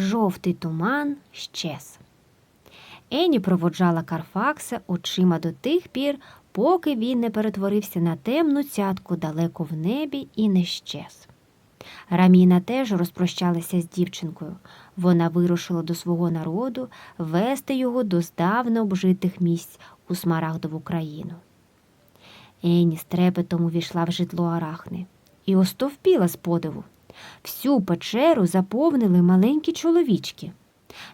Жовтий туман щез. Ені проводжала Карфакса очима до тих пір, поки він не перетворився на темну цятку далеко в небі і не щез. Раміна теж розпрощалася з дівчинкою. Вона вирушила до свого народу вести його до здавна обжитих місць у Смарагдову країну. Ені з трепетом увійшла в житло Арахни і остовпіла з подиву. Всю печеру заповнили маленькі чоловічки.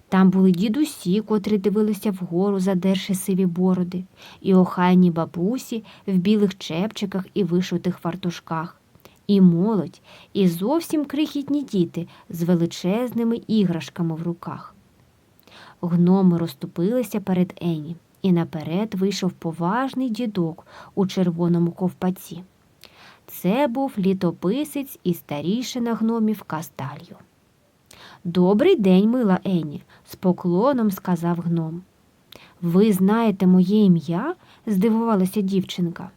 Там були дідусі, котрі дивилися вгору, задерши сиві бороди, і охайні бабусі в білих чепчиках і вишитих фартушках, і молодь, і зовсім крихітні діти з величезними іграшками в руках. Гноми розступилися перед Ені, і наперед вийшов поважний дідок у червоному ковпаці. Це був літописець і старішина гномів Касталью. Добрий день, мила Ені, з поклоном сказав гном. Ви знаєте моє ім'я? здивувалася дівчинка.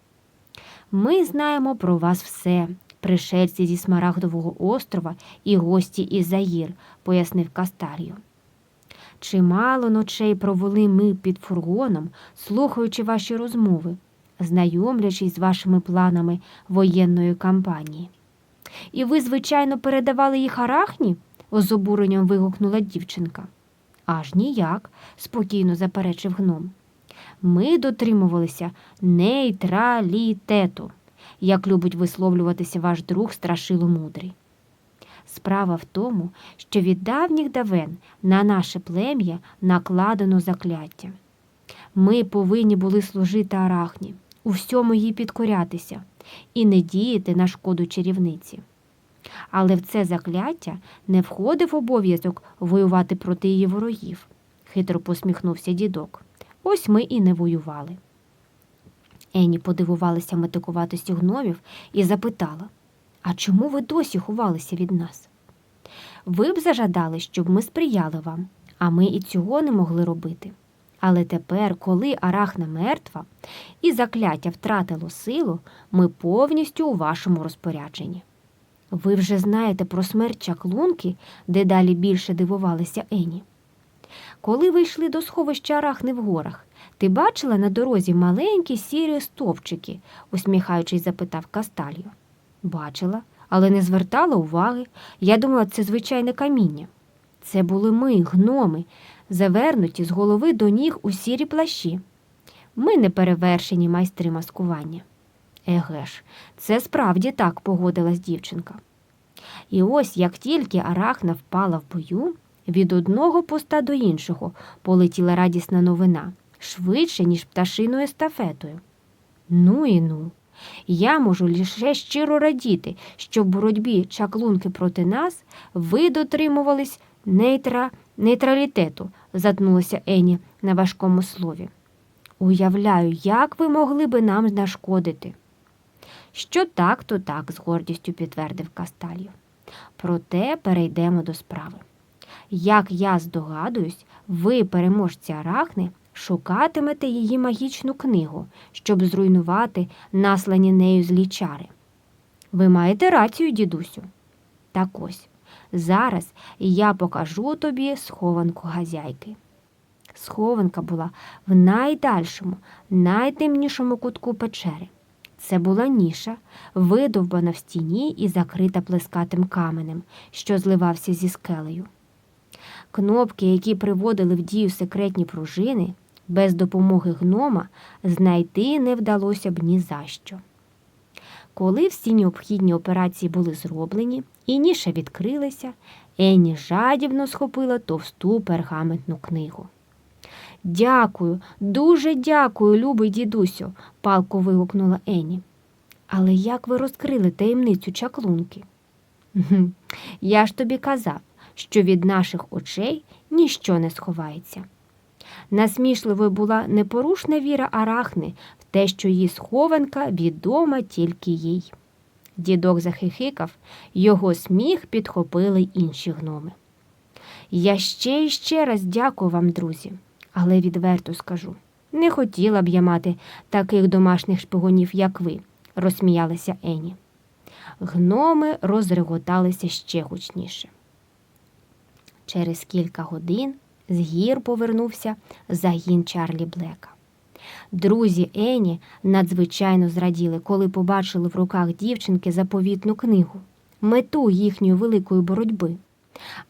Ми знаємо про вас все, пришельці зі Смарагдового острова і гості із Заїр, пояснив Касталью. Чимало ночей провели ми під фургоном, слухаючи ваші розмови, знайомлячись з вашими планами воєнної кампанії. І ви, звичайно, передавали їх арахні? з обуренням вигукнула дівчинка. Аж ніяк, спокійно заперечив гном. Ми дотримувалися нейтралітету, як любить висловлюватися ваш друг страшило мудрий. Справа в тому, що від давніх давен на наше плем'я накладено закляття. Ми повинні були служити арахні, у всьому їй підкорятися і не діяти на шкоду чарівниці. Але в це закляття не входив обов'язок воювати проти її ворогів, хитро посміхнувся дідок. Ось ми і не воювали. Ені подивувалася метикуватості гномів і запитала А чому ви досі ховалися від нас? Ви б зажадали, щоб ми сприяли вам, а ми і цього не могли робити. Але тепер, коли арахна мертва і закляття втратило силу, ми повністю у вашому розпорядженні. Ви вже знаєте про смерть чаклунки, де далі більше дивувалися Ені. Коли ви йшли до сховища Арахни в горах, ти бачила на дорозі маленькі сірі стовпчики, усміхаючись, запитав Касталью. Бачила, але не звертала уваги. Я думала, це звичайне каміння. Це були ми, гноми, завернуті з голови до ніг у сірі плащі. Ми не перевершені майстри маскування. Еге ж, це справді так погодилась дівчинка. І ось як тільки Арахна впала в бою, від одного поста до іншого полетіла радісна новина швидше, ніж пташиною естафетою. Ну і ну. Я можу лише щиро радіти, що в боротьбі чаклунки проти нас ви дотримувались нейтра... нейтралітету, затнулася Ені на важкому слові. Уявляю, як ви могли би нам нашкодити. Що так, то так, з гордістю підтвердив Касталью. Проте перейдемо до справи. Як я здогадуюсь, ви, переможці Арахни, шукатимете її магічну книгу, щоб зруйнувати наслані нею злі чари. Ви маєте рацію, дідусю. Так ось, зараз я покажу тобі схованку газяйки. Схованка була в найдальшому, найтемнішому кутку печери. Це була ніша, видовбана в стіні і закрита плескатим каменем, що зливався зі скелею. Кнопки, які приводили в дію секретні пружини, без допомоги гнома знайти не вдалося б ні за що. Коли всі необхідні операції були зроблені і ніша відкрилася, Енні жадібно схопила товсту пергаментну книгу. Дякую, дуже дякую, любий дідусю, палко вигукнула Ені. Але як ви розкрили таємницю чаклунки? Я ж тобі казав, що від наших очей ніщо не сховається. Насмішливою була непорушна віра Арахни те, що її схованка відома тільки їй. Дідок захихикав, його сміх підхопили інші гноми. Я ще і ще раз дякую вам, друзі, але відверто скажу не хотіла б я мати таких домашніх шпигунів, як ви, розсміялася Ені. Гноми розреготалися ще гучніше. Через кілька годин з гір повернувся загін Чарлі Блека. Друзі Ені надзвичайно зраділи, коли побачили в руках дівчинки заповітну книгу, мету їхньої великої боротьби.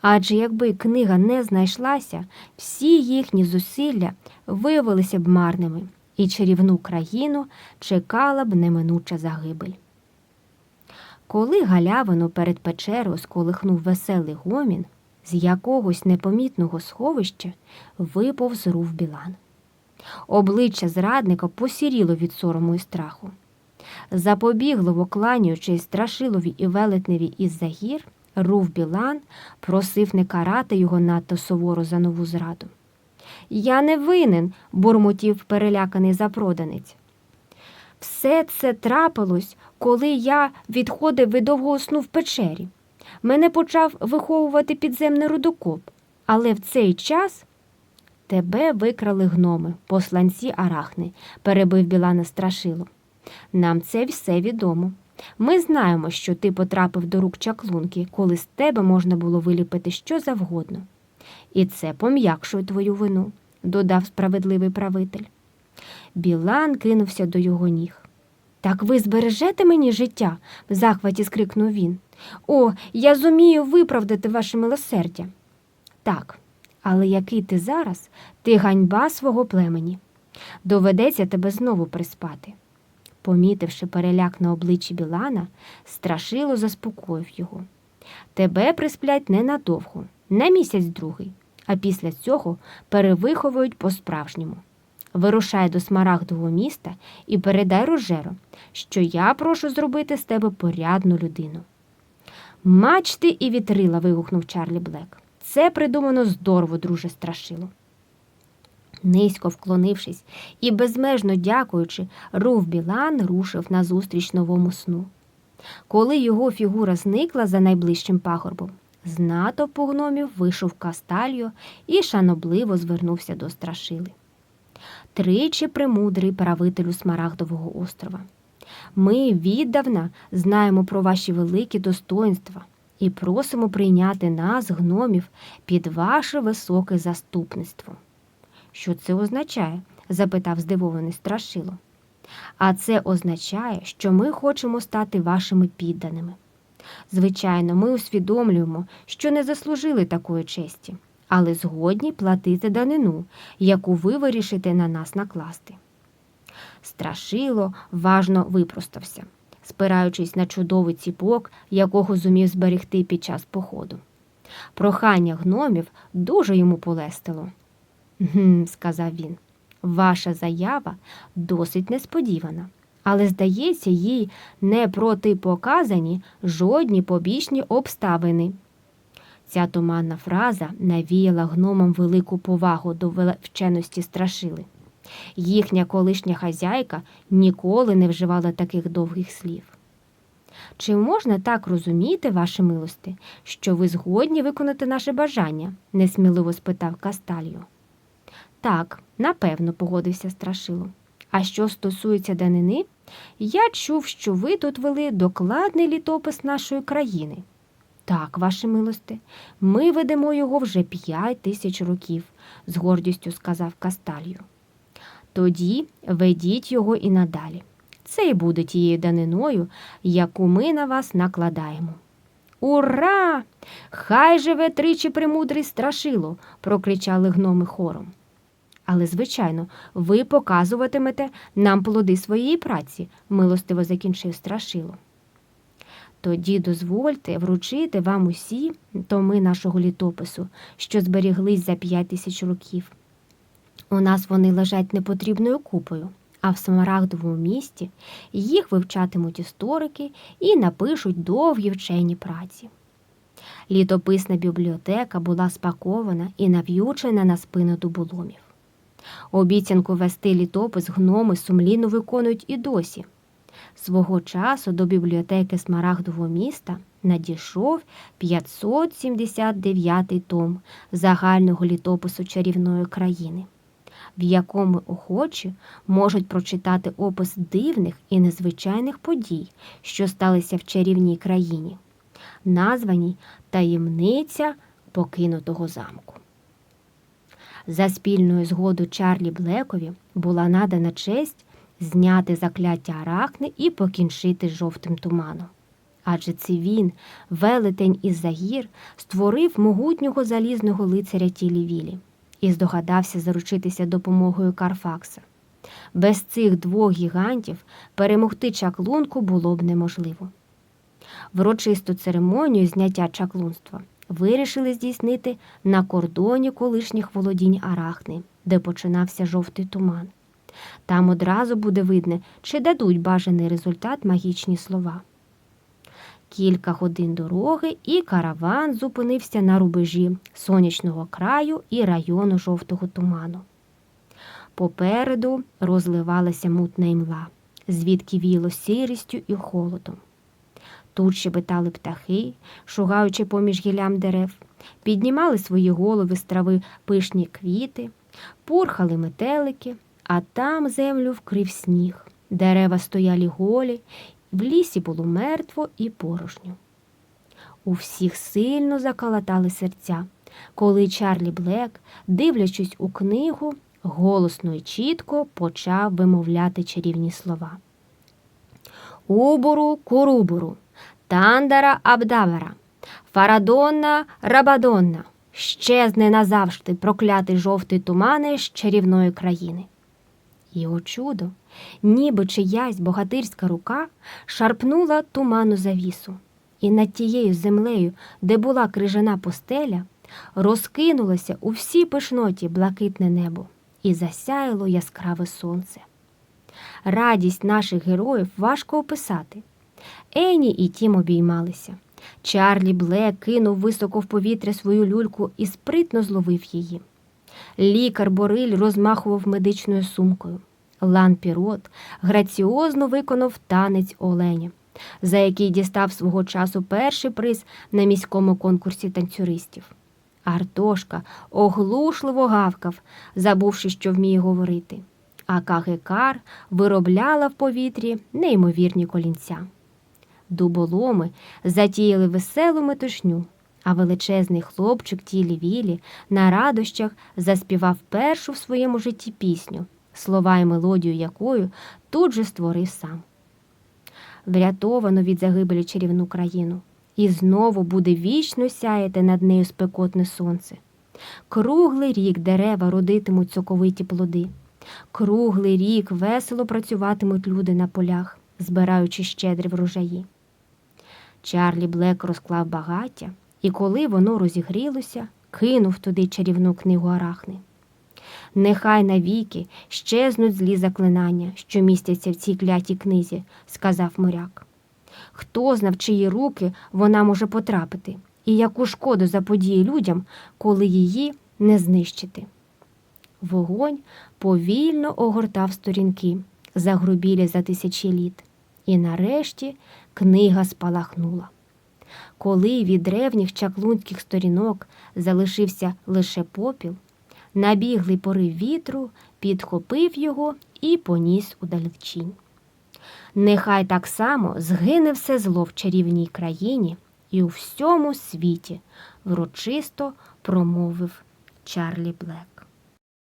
Адже якби книга не знайшлася, всі їхні зусилля виявилися б марними, і чарівну країну чекала б неминуча загибель. Коли галявину перед печерою сколихнув веселий гомін, з якогось непомітного сховища виповз рув білан. Обличчя зрадника посіріло від сорому і страху. Запобігливо кланяючись страшилові і велетневі із загір, рув білан просив не карати його надто суворо за нову зраду. Я не винен, бурмотів переляканий запроданець. Все це трапилось, коли я відходив від довгого сну в печері. Мене почав виховувати підземний рудокоп, але в цей час тебе викрали гноми, посланці арахни, перебив Білана страшило. Нам це все відомо. Ми знаємо, що ти потрапив до рук чаклунки, коли з тебе можна було виліпити що завгодно. І це пом'якшує твою вину, додав справедливий правитель. Білан кинувся до його ніг. Так ви збережете мені життя? в захваті скрикнув він. О, я зумію виправдати ваше милосердя. Так, але який ти зараз, ти ганьба свого племені. Доведеться тебе знову приспати. Помітивши переляк на обличчі Білана, страшило заспокоїв його. Тебе присплять ненадовго, на місяць другий, а після цього перевиховують по-справжньому. Вирушай до смарагдового міста і передай Рожеро, що я прошу зробити з тебе порядну людину. Мачти і вітрила. вигукнув Чарлі Блек. Це придумано здорово, друже страшило. Низько вклонившись і безмежно дякуючи, Рув Білан рушив назустріч новому сну. Коли його фігура зникла за найближчим пагорбом, з натовпу гномів вийшов Кастальо і шанобливо звернувся до страшили. Тричі премудрий правителю Смарагдового острова. Ми віддавна знаємо про ваші великі достоинства і просимо прийняти нас, гномів, під ваше високе заступництво. Що це означає? запитав здивований страшило. А це означає, що ми хочемо стати вашими підданими. Звичайно, ми усвідомлюємо, що не заслужили такої честі, але згодні платити данину, яку ви вирішите на нас накласти. Страшило важно випростався, спираючись на чудовий ціпок, якого зумів зберегти під час походу. Прохання гномів дуже йому полестило. «Гм», – сказав він, ваша заява досить несподівана, але, здається, їй не протипоказані жодні побічні обставини. Ця туманна фраза навіяла гномам велику повагу до вченості страшили. Їхня колишня хазяйка ніколи не вживала таких довгих слів. Чи можна так розуміти, ваші милости, що ви згодні виконати наше бажання? несміливо спитав Кастальо. Так, напевно, погодився страшило. А що стосується данини, я чув, що ви тут вели докладний літопис нашої країни. Так, ваші милости, ми ведемо його вже п'ять тисяч років, з гордістю сказав Касталью. Тоді ведіть його і надалі. Це й буде тією даниною, яку ми на вас накладаємо. Ура! Хай живе тричі премудрий страшило, прокричали гноми хором. Але, звичайно, ви показуватимете нам плоди своєї праці, милостиво закінчив страшило. Тоді дозвольте вручити вам усі томи нашого літопису, що зберіглись за п'ять тисяч років. У нас вони лежать непотрібною купою, а в Смарагдовому місті їх вивчатимуть історики і напишуть довгі вчені праці. Літописна бібліотека була спакована і нав'ючена на спину дуболомів. Обіцянку вести літопис гноми сумлінно виконують і досі. Свого часу до бібліотеки Смарагдового міста надійшов 579 том загального літопису чарівної країни, в якому охочі можуть прочитати опис дивних і незвичайних подій, що сталися в чарівній країні, названій таємниця покинутого замку. За спільною згодою Чарлі Блекові була надана честь зняти закляття арахни і покінчити жовтим туманом. Адже це він, велетень із загір, створив могутнього залізного лицаря Тілі-Вілі і здогадався заручитися допомогою Карфакса. Без цих двох гігантів перемогти чаклунку було б неможливо. Врочисту церемонію зняття чаклунства вирішили здійснити на кордоні колишніх володінь Арахни, де починався жовтий туман. Там одразу буде видно, чи дадуть бажаний результат магічні слова. Кілька годин дороги, і караван зупинився на рубежі сонячного краю і району жовтого туману. Попереду розливалася мутна імла, звідки віяло сірістю і холодом. Тут щебетали птахи, шугаючи поміж гіллям дерев, піднімали свої голови з трави пишні квіти, пурхали метелики, а там землю вкрив сніг. Дерева стояли голі, в лісі було мертво і порожньо. У всіх сильно закалатали серця, коли Чарлі Блек, дивлячись у книгу, голосно і чітко почав вимовляти чарівні слова. Убуру курубуру, тандара абдавара, фарадонна рабадонна, щезне назавжди проклятий жовтий тумани з чарівної країни. І о чудо, ніби чиясь богатирська рука шарпнула туману завісу, і над тією землею, де була крижана постеля, розкинулося у всій пишноті блакитне небо і засяяло яскраве сонце. Радість наших героїв важко описати. Ені і Тім обіймалися. Чарлі Блек кинув високо в повітря свою люльку і спритно зловив її. Лікар Бориль розмахував медичною сумкою. Лан Пірот граціозно виконав танець оленя, за який дістав свого часу перший приз на міському конкурсі танцюристів. Артошка оглушливо гавкав, забувши, що вміє говорити, а Кагекар виробляла в повітрі неймовірні колінця. Дуболоми затіяли веселу метушню, а величезний хлопчик тілі Вілі на радощах заспівав першу в своєму житті пісню, слова і мелодію якою тут же створив сам. Врятовано від загибелі чарівну країну, і знову буде вічно сяяти над нею спекотне сонце. Круглий рік дерева родитимуть соковиті плоди. Круглий рік весело працюватимуть люди на полях, збираючи щедрі врожаї. Чарлі Блек розклав багаття, і коли воно розігрілося, кинув туди чарівну книгу Арахни. Нехай навіки щезнуть злі заклинання, що містяться в цій клятій книзі, сказав моряк. Хто знав, чиї руки вона може потрапити, і яку шкоду заподіє людям, коли її не знищити. Вогонь повільно огортав сторінки, загрубілі за тисячі літ, і нарешті книга спалахнула. Коли від древніх чаклунських сторінок залишився лише попіл, набіглий порив вітру підхопив його і поніс у далечінь. Нехай так само згине все зло в чарівній країні і у всьому світі, врочисто промовив Чарлі Блек.